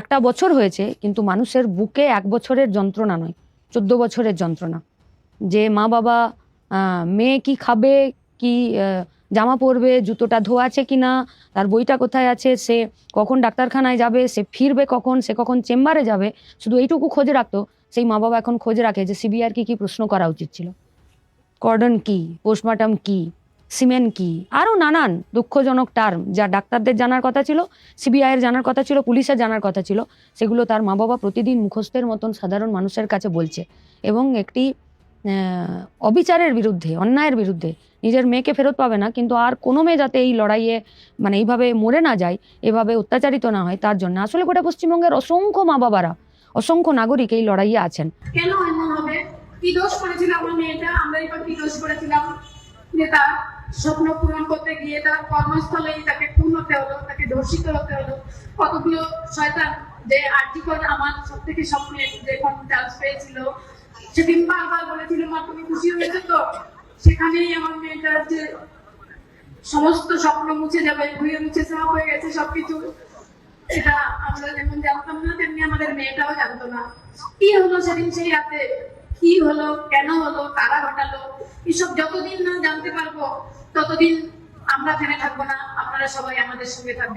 একটা বছর হয়েছে, কিন্তু মানুষের বুকে এক বছরের যন্ত্রণা নয়, চোদ্দ বছরের যন্ত্রণা। যে মা বাবা মেয়ে কি খাবে, কি জামা পরবে, জুতোটা ধোয়া আছে কি না, তার বইটা কোথায় আছে, সে কখন ডাক্তারখানায় যাবে, সে ফিরবে কখন, সে কখন চেম্বারে যাবে, শুধু এইটুকু খোঁজ রাখতো। সেই মা বাবা এখন খোঁজ রাখে যে সিবিআর কি কি প্রশ্ন করা উচিত ছিল। কর্ডন কি? পোস্টমর্টম কি? সিমেন্ট কি? আরও নানান দুঃখজনক টার্ম যা ডাক্তারদের জানার কথা ছিল সিবিআইয়ের জানার কথা ছিল, পুলিশের জানার কথা ছিল, সেগুলো তার মা বাবা প্রতিদিন মুখস্থের মতন সাধারণ মানুষের কাছে বলছে এবং একটি অবিচারের বিরুদ্ধে, অন্যায়ের বিরুদ্ধে নিজের মেয়েকে ফেরত পাবে না, কিন্তু আর কোনো মেয়ে যাতে এই লড়াইয়ে মানে এইভাবে মরে না যায়, এভাবে অত্যাচারিত না হয়, তার জন্য আসলে গোটা পশ্চিমবঙ্গের অসংখ্য মা বাবারা অসংখ্য নাগরিক এই লড়াইয়ে আছেন। কেন এমন হবে? কি দোষ করেছিল আমার মেয়েটা? আমরা এবার কি দোষ করেছিলাম? তার স্বপ্ন পূরণ করতে গিয়ে তার কর্মস্থলেই তাকে খুন হতে হলো, তাকে ধর্ষিত হতে হলো। কতগুলো শয়তান যে আর্টিকল আমার সব থেকে স্বপ্নে যখন চান্স পেয়েছিল সেদিন বারবার বলেছিল, মা, তুমি খুশি হয়েছে তো? সেখানেই আমার মেয়েটার যে সমস্ত স্বপ্ন মুছে যাবে ধুয়ে মুছে সাফ হয়ে গেছে সবকিছু। সেটা আমরা যেমন জানতাম না, তেমনি আমাদের মেয়েটাও জানতো না। কি হলো সেদিন সেই রাতে? কি হলো? কেন হলো? কারা ঘটালো? এসব যতদিন না জানতে পারব, ততদিন আমরা থেমে থাকব না। আপনারা সবাই আমাদের সঙ্গে থাকবেন।